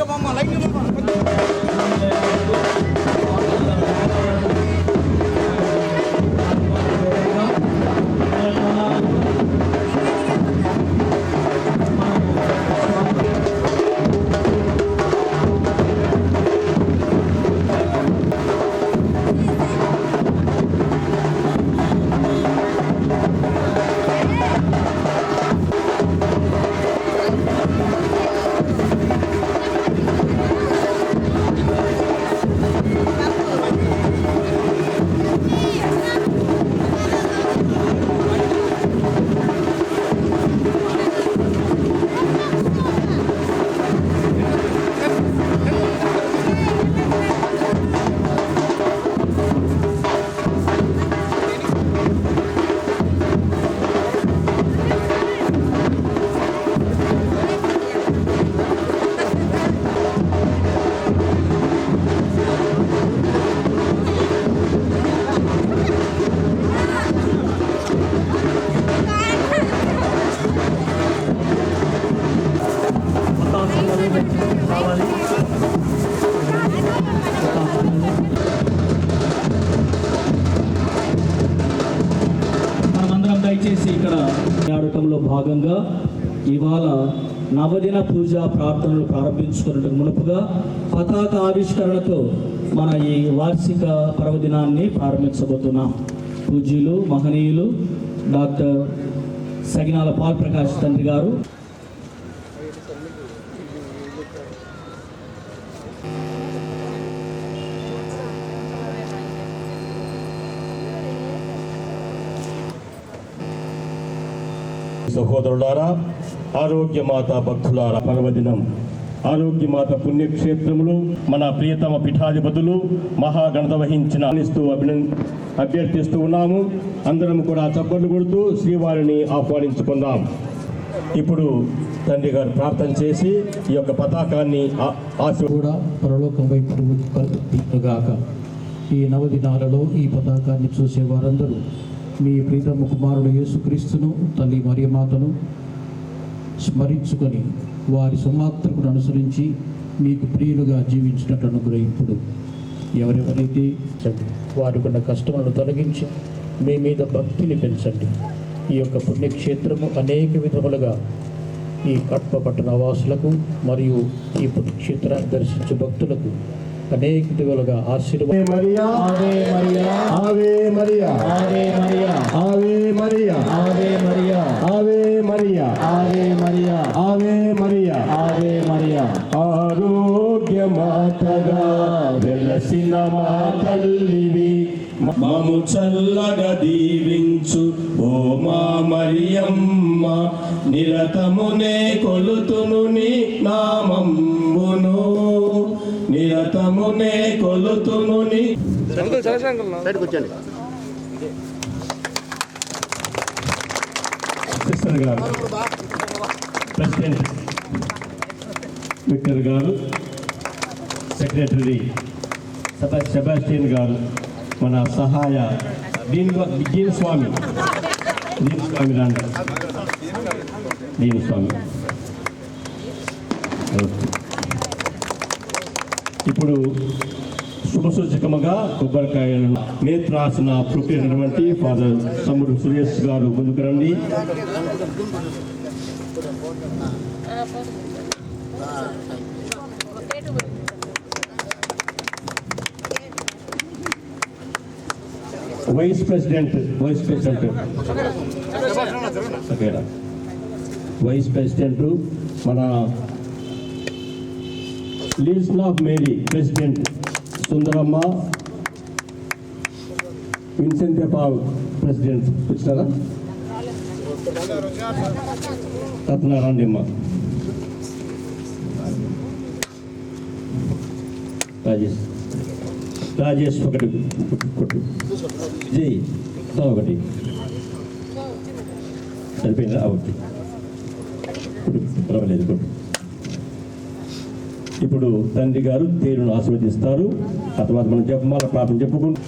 个妈妈，来 Mama. ఇవాళ నవదిన పూజ ప్రార్థనలు ప్రారంభించుకున్నట్టు మునుపుగా పతాక ఆవిష్కరణతో మన ఈ వార్షిక పర్వదినాన్ని ప్రారంభించబోతున్నాం. పూజ్యులు మహనీయులు డాక్టర్ సగినాల పాల్ ప్రకాష్ తండ్రి గారు. సహోదరులారా ఆరోగ్యమాత భక్తులారా పర్వదినం. ఆరోగ్యమాత పుణ్యక్షేత్రములు మన ప్రియతమ పీఠాధిపతులు మహాగణత వహించిన అనిస్తూ అభినం అభ్యర్థిస్తూ ఉన్నాము. అందరం కూడా చప్పట్లు కొడుతూ శ్రీవారిని ఆహ్వానించుకుందాం. ఇప్పుడు తండ్రి గారు ప్రార్థన చేసి ఈ యొక్క పతాకాన్ని ఆ- కూడా పరలోకం వైపు గాక. ఈ నవదినాలలో ఈ పతాకాన్ని చూసే వారందరూ మీ ప్రీతమ కుమారుడు యేసుక్రీస్తును తల్లి మరియమాతను స్మరించుకొని వారి సుమాత్రకును అనుసరించి మీకు ప్రియులుగా జీవించినట్టు అనుగ్రహింపుడు. ఎవరెవరైతే వారికి ఉన్న కష్టములను తొలగించి మీ మీద భక్తిని పెంచండి. ఈ యొక్క పుణ్యక్షేత్రము అనేక విధములుగా ఈ కట్ప పట్టణ వాసులకు మరియు ఈ పుణ్యక్షేత్రాన్ని దర్శించే భక్తులకు అనేక దిగులుగా ఆరోగ్యమాతగా మాము చల్లగా దీవించు ఓ మా మరియమ్మ నిరతమునే కొలుతును నీ నామమ్మును నిరతమునే కొలుతును సిస్టర్ గారు. ప్రెసిడెంట్ విక్టర్ గారు. సెక్రటరీ సెబాస్టియన్ గారు. మన సహాయ దీని దీని స్వామి. దీని స్వామి రాండి దీని స్వామి. ఓకే. ఇప్పుడు శుభసూచకముగా కొబ్బరికాయలను నేత్రాసన పుట్టినటువంటి ఫాదర్ సమ్ముడు సురేష్ గారు ముందుకు రండి. Vice president vice president vice president మన लिस्ला मेरी प्रेसिडेंट सुंदरम विपाव प्रेसिडेंट रत्नारायण राजेश विजय सरपैन अवती रवे को ఇప్పుడు తండ్రి గారు తేరును ఆశీర్వదిస్తారు. ఆ తర్వాత మనం జపమాల ప్రార్థన చెప్పుకుంటూ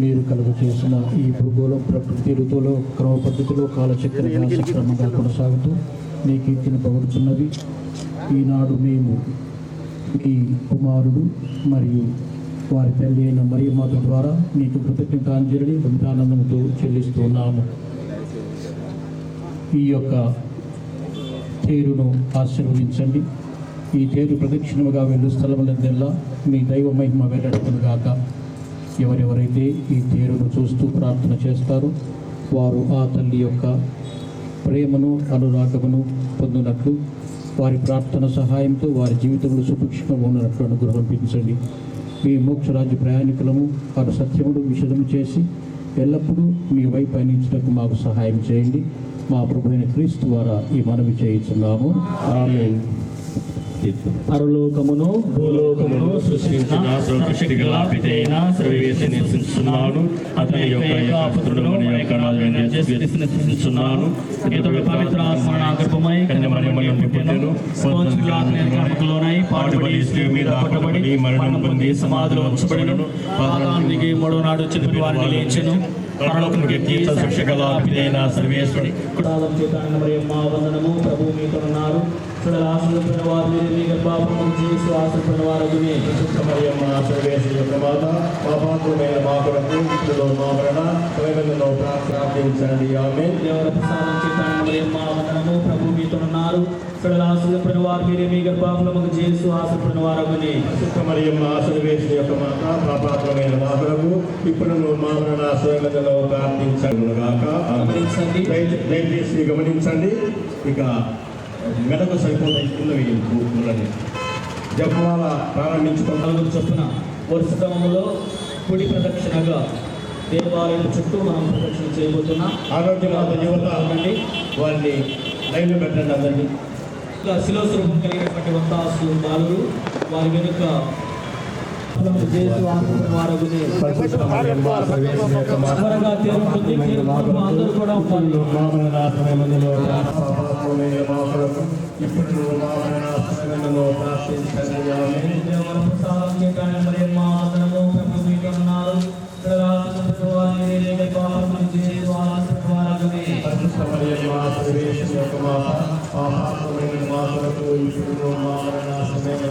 మీరు కలుగ చేసిన ఈ భూగోళం ప్రకృతి ఋతువులో క్రమ పద్ధతిలో కాలచక్రంగా సక్రమంగా కొనసాగుతూ నీ కీర్తిని పగులుతున్నది ఈనాడు మేము ఈ కుమారుడు మరియు వారి తల్లి అయిన మరియమాత ద్వారా నీకు కృతజ్ఞతాంజలిని వందానందంతో చెల్లిస్తున్నాము. ఈ యొక్క తేరును ఆశీర్వదించండి. ఈ తేరు ప్రదక్షిణముగా వెళ్ళు స్థలములందెల్లా మీ దైవ మహిమ వెల్లడుకును గాక ఎవరెవరైతే ఈ తేరును చూస్తూ ప్రార్థన చేస్తారో వారు ఆ తల్లి యొక్క ప్రేమను అనురాగమును పొందినట్లు వారి ప్రార్థన సహాయంతో వారి జీవితంలో సుభిక్షంగా ఉన్నట్లు అనుగ్రహించండి మీ మోక్షరాజ్య ప్రయాణికులము వారి సత్యముడు విషదము చేసి ఎల్లప్పుడూ మీ వైపు పయనించడానికి మాకు సహాయం చేయండి. మా ప్రభుత్వ క్రీస్తు ద్వారా ఈ మనవి చేయించున్నాము. ఆమె పరలోకమును భూలోకమును సృష్టించిన సృష్టిగల పితైన సర్వేసి నివసించున్నాడు. అతని యొక్క ఏకాపుత్రుడు నివసించున్నాడు. ఇతడు పవిత్ర ఆత్మన గర్భమై కన్యమణిమయం పుట్టెను లోనై పాటుబడి మీద పట్టబడి మరణం పొంది సమాధిలో ఉంచబడినను. పాతానికి మూడో నాడు చెప్పిన వారిని లేచెను. పరలోకముకి సర్వేశ్వరి కుటాలం చేత మరియు మా వందనము. ప్రభు మీతో ఉన్నారు. మీరు మీ గర్భాపము చేసి ఆశ్రపడిన వారు మరియమ్మ సర్వేశ్వరి యొక్క మాత మా పాత్రమైన మా కొరకు ఇప్పుడు మా మరణ సమయంలో ప్రార్థించండి ఆమె దేవర ప్రసాదం మరియమ్మ వందనము ప్రభు మీతో ఉన్నారు. ఆశ్రపడిన వారు మీరు మీ గర్భాపము చేసి ఆశ్రపడిన వారు మరియమ్మ సర్వేశ్వరి యొక్క మాత మా పాత్రమైన మా కొరకు ఇప్పుడు మా మరణ సమయంలో ప్రార్థించండి. గమనించండి. దయ- దయచేసి గమనించండి. ఇక మెడకు సరిపోతాయి కింద వేయించు పూలని జపమాల ప్రారంభించుకుంటాం నలుగురు చొప్పున వరుస క్రమంలో కుడి ప్రదక్షిణగా దేవాలయం చుట్టూ మనం ప్రదక్షిణ చేయబోతున్నాం ఆరోగ్యమాత యువత అవునండి వారిని లైన్లో పెట్టండి అందరినీ. ఇంకా శిలోస్వరూపం కలిగినటువంటి వంతాసులు బాలురు వారి వెనుక త్వరగా తేరుతుంది తేరుకుంటూ అందరూ కూడా ఉండాలి దేవర ప్రసాదం Grazie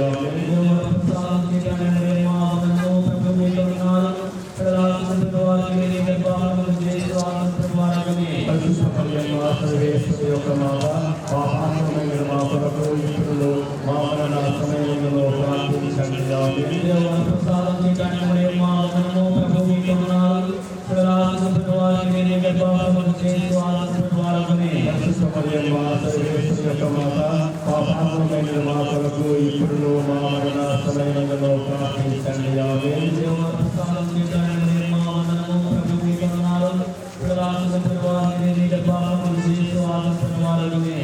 a tutti. చేయటాన్ని మరి మా ఆదరణము ప్రభు మీకు ఉన్నారు ఇక్కడ రాసిన వారిని వేరే పాపములు చేసి వారగుని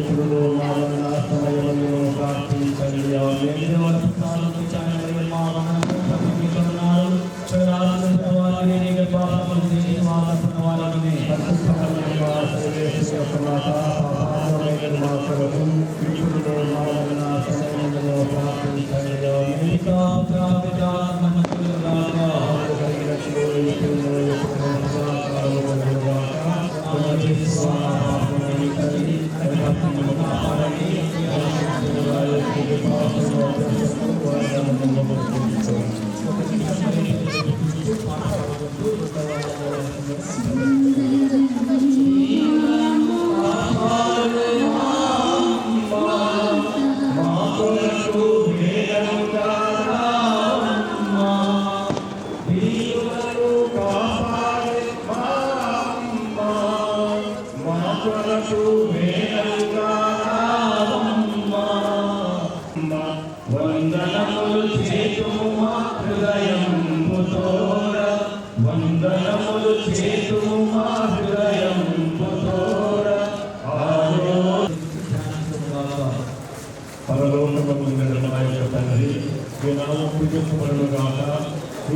ఇప్పుడు మా మరణ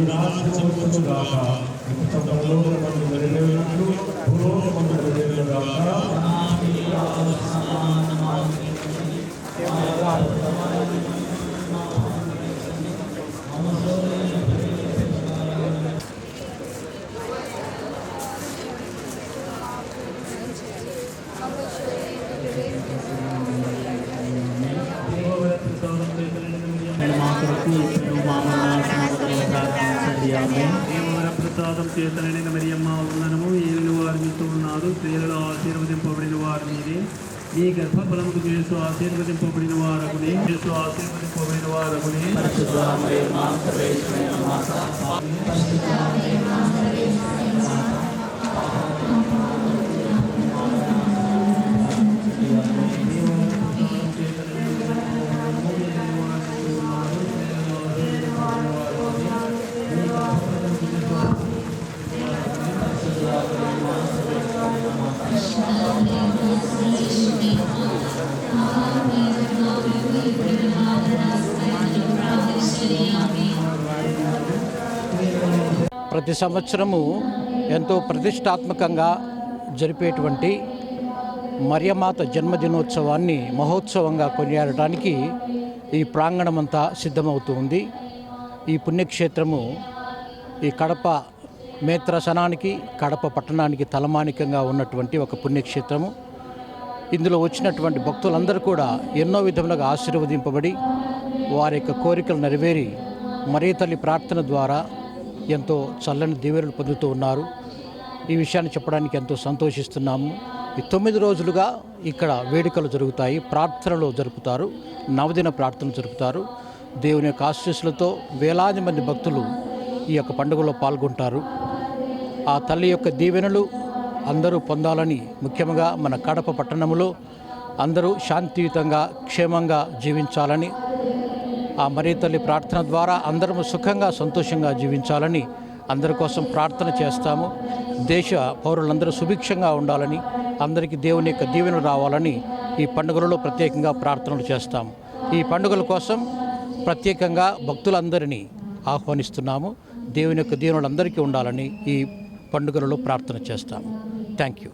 మీ నామం చేతనైన మరియమ్మ వందనము ఏలిన వారు మీతో ఉన్నారు స్త్రీలలో ఆశీర్వదింపబడిన వారు మీరే మీ గర్భఫలముకు చేసు ఆశీర్వదింపబడిన వారకుని చేసు ఆశీర్వదింపబడిన వారకుని ప్రతి సంవత్సరము ఎంతో ప్రతిష్టాత్మకంగా జరిపేటువంటి మరియమాత జన్మదినోత్సవాన్ని మహోత్సవంగా కొనియాడటానికి ఈ ప్రాంగణమంతా సిద్ధమవుతూ ఉంది. ఈ పుణ్యక్షేత్రము ఈ కడప మేత్రసనానికి కడప పట్టణానికి తలమానికంగా ఉన్నటువంటి ఒక పుణ్యక్షేత్రము. ఇందులో వచ్చినటువంటి భక్తులందరూ కూడా ఎన్నో విధములుగా ఆశీర్వదింపబడి వారి యొక్క కోరికలు నెరవేరి మరీ తల్లి ప్రార్థన ద్వారా ఎంతో చల్లని దీవెనలు పొందుతూ ఉన్నారు. ఈ విషయాన్ని చెప్పడానికి ఎంతో సంతోషిస్తున్నాము. ఈ తొమ్మిది రోజులుగా ఇక్కడ వేడుకలు జరుగుతాయి ప్రార్థనలు జరుపుతారు నవదిన ప్రార్థనలు జరుపుతారు. దేవుని యొక్క ఆశీస్సులతో వేలాది మంది భక్తులు ఈ యొక్క పండుగలో పాల్గొంటారు. ఆ తల్లి యొక్క దీవెనలు అందరూ పొందాలని ముఖ్యంగా మన కడప పట్టణంలో అందరూ శాంతియుతంగా క్షేమంగా జీవించాలని ఆ మరీ తల్లి ప్రార్థన ద్వారా అందరము సుఖంగా సంతోషంగా జీవించాలని అందరి కోసం ప్రార్థన చేస్తాము. దేశ పౌరులందరూ సుభిక్షంగా ఉండాలని అందరికీ దేవుని యొక్క దీవెన రావాలని ఈ పండుగలలో ప్రత్యేకంగా ప్రార్థనలు చేస్తాము. ఈ పండుగల కోసం ప్రత్యేకంగా భక్తులందరినీ ఆహ్వానిస్తున్నాము. దేవుని యొక్క దీవెనలు అందరికీ ఉండాలని ఈ పండుగలలో ప్రార్థన చేస్తాము. Thank you